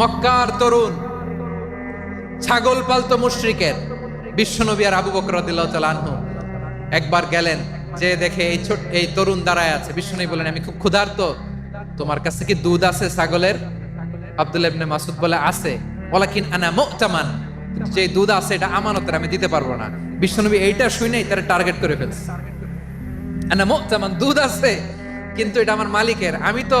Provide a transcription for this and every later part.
মক্কার তরুণ, ছাগল পালতো মুশরিকের, বিশ্বনবী আর আবু বকর আনহু। একবার গেলেন, যে দেখে এই ছোট, এই তরুণ দাঁড়ায় আছে। বিশ্বনবী বলেন, আমি খুব ক্ষুধার্ত। তোমার কাছে কি দুধ আছে ছাগলের? আব্দুল্লাহ ইবনে মাসুদ বলে, আছে। ওয়ালাকিন আনা মুতামান। যে দুধ আছে এটা আমানতের, আমি দিতে পারব না। বিশ্বনবী এইটা শুনেই তারা টার্গেট করে ফেলছে। আনা মুতামান, দুধ আছে, কিন্তু এটা আমার মালিকের। আমি তো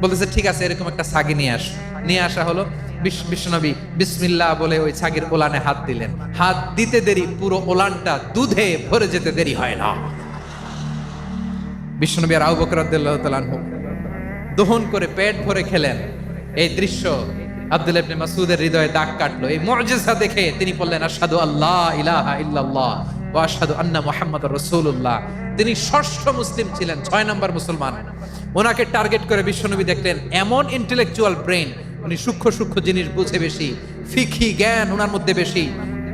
বলতেছে, ঠিক আছে, এরকম একটা ছাগি নিয়ে আস। নিয়ে আসা হলো বিশ- বিশ্বনবী বিসমিল্লাহ বলে ওই ছাগির ওলানে হাত দিলেন। হাত দিতে দেরি, পুরো ওলানটা দুধে ভরে যেতে দেরি হয় না। বিশ্বনবী আর আনহু দহন করে পেট ভরে খেলেন। এই দৃশ্য আব্দুল ইবনে মাসউদের হৃদয়ে দাগ কাটলো। এই মুজিজা দেখে তিনি বললেন, আশহাদু আল্লাহ ইলাহা ইল্লাল্লাহ ওয়া আশহাদু আন্না মুহাম্মাদুর রাসূলুল্লাহ। তিনি ষষ্ঠ মুসলিম ছিলেন, ছয় নম্বর মুসলমান। ওনাকে টার্গেট করে বিশ্বনবী দেখলেন, এমন ইন্টেলেকচুয়াল ব্রেন উনি সূক্ষ্ম সূক্ষ্ম জিনিস বুঝে বেশি ফিকি জ্ঞান ওনার মধ্যে বেশি।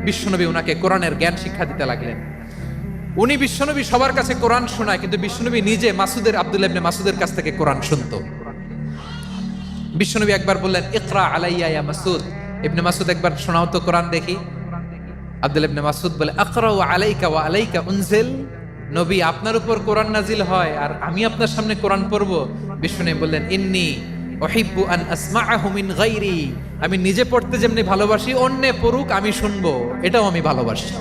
বিশ্বনবী ওনাকে কোরআনের জ্ঞান শিক্ষা দিতে লাগলেন। উনি বিশ্বনবী সবার কাছে কোরআন শোনায়, কিন্তু বিশ্বনবী নিজে মাসুদের, আব্দুল্লাহ ইবনে মাসুদের কাছ থেকে কোরআন শুনতো। বিশ্বনবী একবার বললেন, ইকরা আলাইয়া ইয়া মাসুদ। ইবনে মাসুদ একবার, শোনাও তো কোরআন দেখি। আব্দুল ইবনে মাসুদ বলে আকরা ওয়া আলাইকা ওয়া আলাইকা উনজিল। নবী, আপনার উপর কোরআন নাজিল হয় আর আমি আপনার সামনে কোরআন পড়ব। বিষ্ণু বললেন, ইন্নি অহিব্বু আন আসমা আহমিন গাইরি আমি নিজে পড়তে যেমনি ভালোবাসি, অন্যে পড়ুক, আমি শুনব। এটাও আমি ভালোবাসি।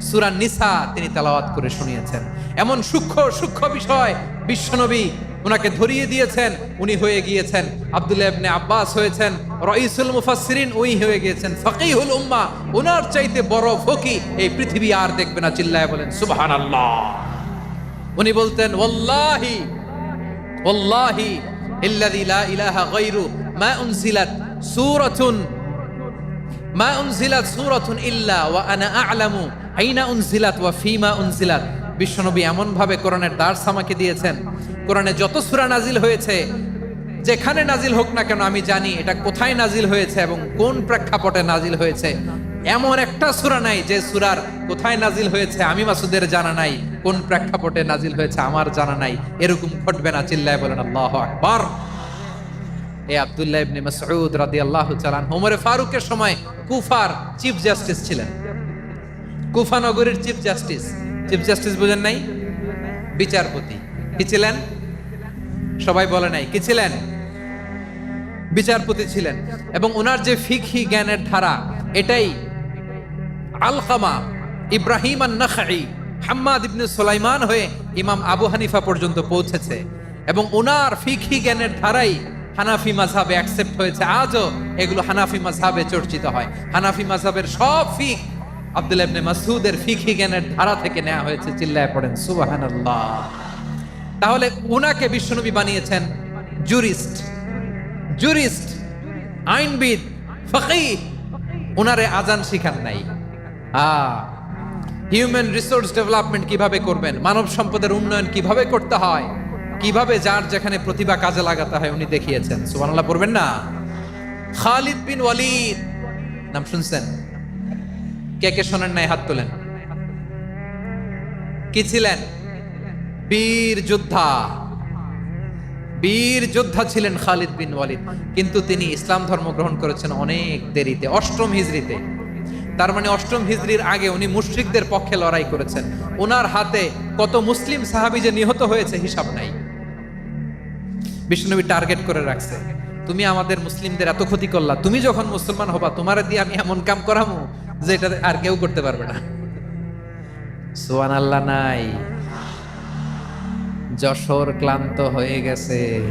সুরান নিসা তিনি তেলাওয়াত করে শুনিয়েছেন। এমন সূক্ষ্ম সূক্ষ্ম বিষয় বিশ্বনবী ওনাকে ধরিয়ে দিয়েছেন, উনি হয়ে গিয়েছেন। আব্দুল্লাহ ইবনে আব্বাস হয়েছেন, রইসুল মুফাসসিরিন উনি হয়ে গিয়েছেন, ফকিহুল উম্মাহ ওনার চাইতে বড় ফকি এই পৃথিবী আর দেখবে না, চিল্লায় বলেন, সুবহানাল্লাহ। উনি বলতেন, ওয়াল্লাহি ওয়াল্লাহি ইল্লাযী লা ইলাহা গায়রু, মা উনজিলাত সূরাতুন, মা উনজিলাত সূরাতুন ইল্লা, ওয়া আনা আ'লামু আইনা উনজিলাত, ওয়া ফিমা উনজিলাত। বিশ্বনবী এমন ভাবে কোরআনের দার্স আমাকে দিয়েছেন, কোরআনে যত সুরা নাজিল হয়েছে, যেখানে নাজিল হোক না কেন আমি জানি এটা কোথায় নাজিল হয়েছে এবং কোন প্রেক্ষাপটে নাজিল হয়েছে। এমন একটা সুরা নাই যে সুরার কোথায় নাজিল হয়েছে আমি মাসুদের জানা নাই, কোন প্রেক্ষাপটে নাজিল হয়েছে আমার জানা নাই, এরকম ঘটবে না, চিল্লায় বলেন আল্লাহু আকবার। এই আব্দুল্লাহ ইবনে মাসউদ রাদিয়াল্লাহু তাআলা ওমরে ফারুকের সময় কুফার চিফ জাস্টিস ছিলেন। কুফা নগরীর চিফ জাস্টিস। চিফ জাস্টিস বুঝেন নাই? বিচারপতি। কি ছিলেন? সবাই বলে নাই। কি ছিলেন? বিচারপতি ছিলেন। এবং ওনার যে ফিকহি জ্ঞানের ধারা, এটাই আলকামা ইব্রাহিম নাখাই হাম্মাদ ইবনে সুলাইমান হয়ে ইমাম আবু হানিফা পর্যন্ত পৌঁছেছে। এবং ওনার ফিকহি জ্ঞানের ধারাই হানাফি মাঝহাবে অ্যাকসেপ্ট হয়েছে। আজও এগুলো হানাফি মাঝহাবে চর্চিত হয়। হানাফি মাঝহাবের সব ফিক আব্দুল ইবনে মাসুদের ফিকহি জ্ঞানের ধারা থেকে নেওয়া হয়েছে, চিল্লায় পড়েন, সুবহানাল্লাহ। তাহলে উনাকে বিশ্বনবী বানিয়েছেন জুরিস্ট। জুরিস্ট, আইনবিদ, ফকিহ। উনারে আজান শিখান নাই। হিউম্যান রিসোর্স ডেভেলপমেন্ট কীভাবে করবেন? মানব সম্পদের উন্নয়ন কীভাবে করতে হয়? কীভাবে যার যেখানে প্রতিভা কাজে লাগাতে হয় উনি দেখিয়েছেন। সুবহানাল্লাহ পড়বেন না? খালিদ বিন ওয়ালিদ। নাম শুনছেন? কে কে শোনেন নাই, হাত তোলেন। কি ছিলেন? বীর যোদ্ধা। বীর যোদ্ধা ছিলেন খালিদ বিন ওয়ালিদ। কিন্তু তিনি ইসলাম ধর্ম গ্রহণ করেছেন অনেক দেরিতে, অষ্টম হিজরিতে তার মানে অষ্টম হিজরির আগে উনি মুশরিকদের পক্ষে লড়াই করেছেন। ওনার হাতে কত মুসলিম সাহাবি যে নিহত হয়েছে হিসাব নাই। বিষ্ণুনবী টার্গেট করে রাখছে, তুমি আমাদের মুসলিমদের এত ক্ষতি করলা, তুমি যখন মুসলমান হবা, তোমার দিয়ে আমি এমন কাম করামু? যে এটা আর কেউ করতে পারবে না। সোয়ান আল্লাহ নাই। যশোর ক্লান্ত হয়ে গেছে।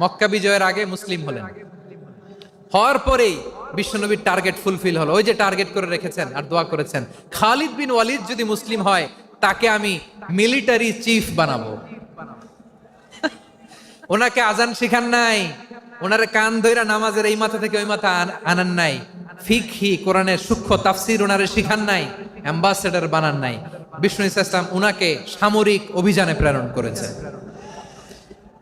মক্কা বিজয়ের আগে মুসলিম হলেন। হওয়ার পরেই বিশ্বনবীর টার্গেট ফুলফিল হলো। ওই যে টার্গেট করে রেখেছেন আর দোয়া করেছেন। খালিদ বিন ওয়ালিদ যদি মুসলিম হয়, তাকে আমি মিলিটারি চিফ বানাবো। ওনাকে আজান শিখান নাই। ওনার কান ধইরা নামাজের এই মাথা থেকে ওই মাথা আন- আনান নাই। ফিকহি, কোরআনের সূক্ষ্ম তাফসির ওনারে শিখান নাই। অ্যাম্বাসেডর বানান নাই। বিষ্ণু ইসলাম উনাকে সামরিক অভিযানে প্রেরণ করেছেন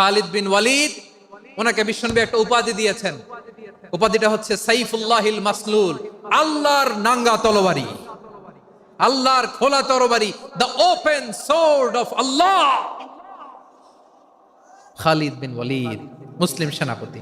খালিদ বিন ওয়ালিদ, ওনাকে বিশ্বনবী একটা উপাধি দিয়েছেন। উপাধিটা হচ্ছে সাইফুল্লাহিল মাসলুল, আল্লাহর নাঙ্গা তলবারি আল্লাহর খোলা তরবারি the open sword of Allah Khalid bin Walid, মুসলিম সেনাপতি।